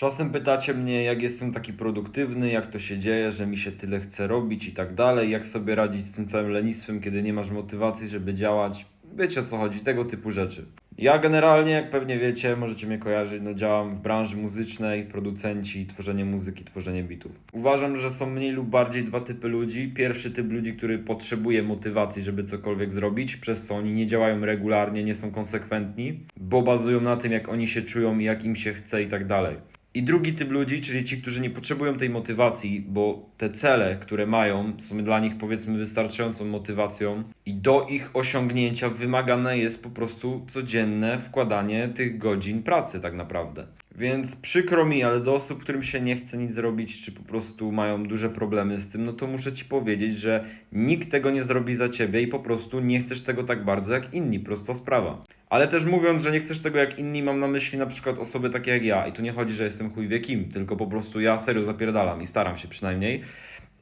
Czasem pytacie mnie, jak jestem taki produktywny, jak to się dzieje, że mi się tyle chce robić i tak dalej, jak sobie radzić z tym całym lenistwem, kiedy nie masz motywacji, żeby działać. Wiecie o co chodzi, tego typu rzeczy. Ja generalnie, jak pewnie wiecie, możecie mnie kojarzyć, no działam w branży muzycznej, producenci, tworzenie muzyki, tworzenie bitów. Uważam, że są mniej lub bardziej dwa typy ludzi. Pierwszy typ ludzi, który potrzebuje motywacji, żeby cokolwiek zrobić, przez co oni nie działają regularnie, nie są konsekwentni, bo bazują na tym, jak oni się czują i jak im się chce i tak dalej. I drugi typ ludzi, czyli ci, którzy nie potrzebują tej motywacji, bo te cele, które mają, są dla nich powiedzmy wystarczającą motywacją i do ich osiągnięcia wymagane jest po prostu codzienne wkładanie tych godzin pracy tak naprawdę. Więc przykro mi, ale do osób, którym się nie chce nic zrobić, czy po prostu mają duże problemy z tym, no to muszę ci powiedzieć, że nikt tego nie zrobi za ciebie i po prostu nie chcesz tego tak bardzo jak inni, prosta sprawa. Ale też mówiąc, że nie chcesz tego jak inni, mam na myśli na przykład osoby takie jak ja. I tu nie chodzi, że jestem chuj wie kim, tylko po prostu ja serio zapierdalam i staram się przynajmniej.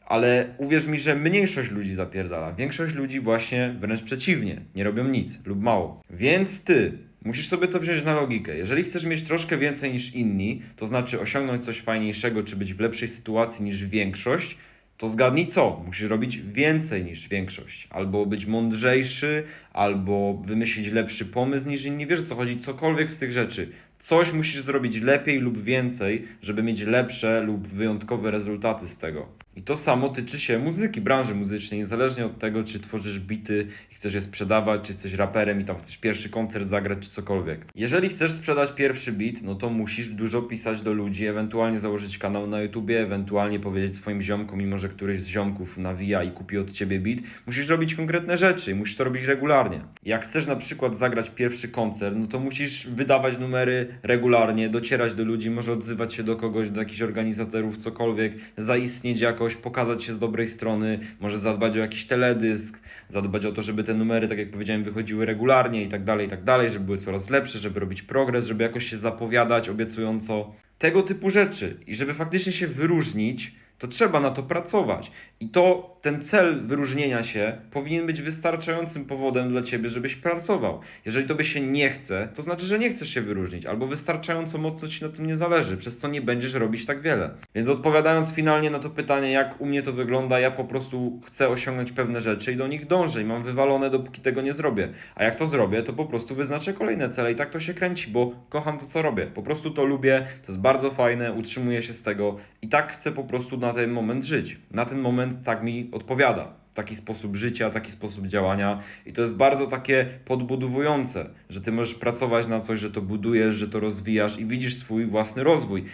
Ale uwierz mi, że mniejszość ludzi zapierdala. Większość ludzi właśnie wręcz przeciwnie, nie robią nic lub mało. Więc ty musisz sobie to wziąć na logikę. Jeżeli chcesz mieć troszkę więcej niż inni, to znaczy osiągnąć coś fajniejszego, czy być w lepszej sytuacji niż większość, to zgadnij co? Musisz robić więcej niż większość. Albo być mądrzejszy, albo wymyślić lepszy pomysł niż inni. Wiesz co chodzi? Cokolwiek z tych rzeczy. Coś musisz zrobić lepiej lub więcej, żeby mieć lepsze lub wyjątkowe rezultaty z tego. I to samo tyczy się muzyki, branży muzycznej, niezależnie od tego, czy tworzysz bity i chcesz je sprzedawać, czy jesteś raperem i tam chcesz pierwszy koncert zagrać, czy cokolwiek. Jeżeli chcesz sprzedać pierwszy bit, no to musisz dużo pisać do ludzi, ewentualnie założyć kanał na YouTubie, ewentualnie powiedzieć swoim ziomkom, mimo że któryś z ziomków nawija i kupi od ciebie bit, musisz robić konkretne rzeczy musisz to robić regularnie. Jak chcesz na przykład zagrać pierwszy koncert, no to musisz wydawać numery regularnie, docierać do ludzi, może odzywać się do kogoś, do jakichś organizatorów, cokolwiek, zaistnieć jakoś, pokazać się z dobrej strony, może zadbać o jakiś teledysk, zadbać o to, żeby te numery, tak jak powiedziałem, wychodziły regularnie i tak dalej, i tak dalej, żeby były coraz lepsze, żeby robić progres, żeby jakoś się zapowiadać obiecująco. Tego typu rzeczy. I żeby faktycznie się wyróżnić, to trzeba na to pracować. I to ten cel wyróżnienia się powinien być wystarczającym powodem dla ciebie, żebyś pracował. Jeżeli tobie się nie chce, to znaczy, że nie chcesz się wyróżnić, albo wystarczająco mocno ci na tym nie zależy, przez co nie będziesz robić tak wiele. Więc odpowiadając finalnie na to pytanie, jak u mnie to wygląda, ja po prostu chcę osiągnąć pewne rzeczy i do nich dążę i mam wywalone, dopóki tego nie zrobię. A jak to zrobię, to po prostu wyznaczę kolejne cele i tak to się kręci, bo kocham to, co robię. Po prostu to lubię, to jest bardzo fajne, utrzymuję się z tego i tak chcę po prostu na ten moment żyć. Na ten moment tak mi odpowiada. Taki sposób życia, taki sposób działania, i to jest bardzo takie podbudowujące, że ty możesz pracować na coś, że to budujesz, że to rozwijasz i widzisz swój własny rozwój.